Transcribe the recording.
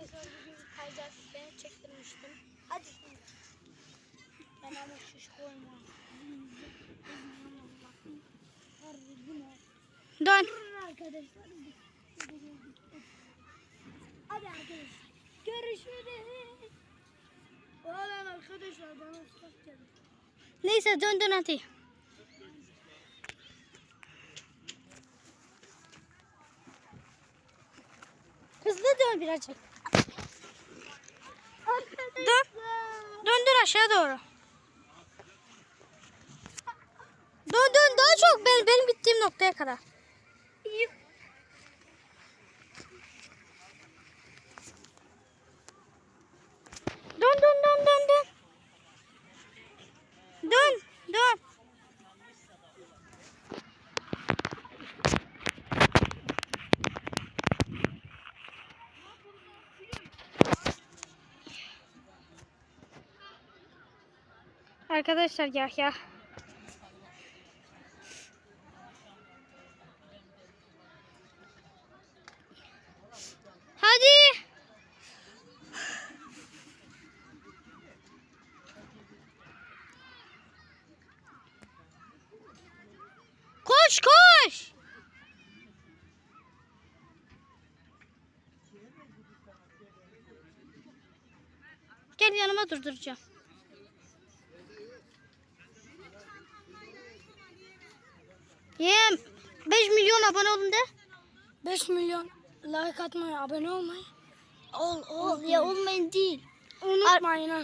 Arkadaşlar bugün kayacağız. Ben çektirmiştim. Hadi şimdi. Ben ama şiş koyma. Harbi bu ne? Dön. Arkadaşlar. Hadi arkadaşlar. Görüşürüz. Oğlan arkadaşlar bana ıslak geldi. Neyse dön dön hadi. Hızlı dön birazcık. Dön. Dön dön aşağı doğru. Dön dön daha çok ben, benim gittiğim noktaya kadar. Dön dön dön dön dön. Dön dön. Arkadaşlar ya ya. Hadi. Koş koş. Gel yanıma durduracağım. Yem 5 milyon abone olun de. 5 milyon like atmayı, abone olmayı. Ol ol ya olmayın değil. Unutmayın ha.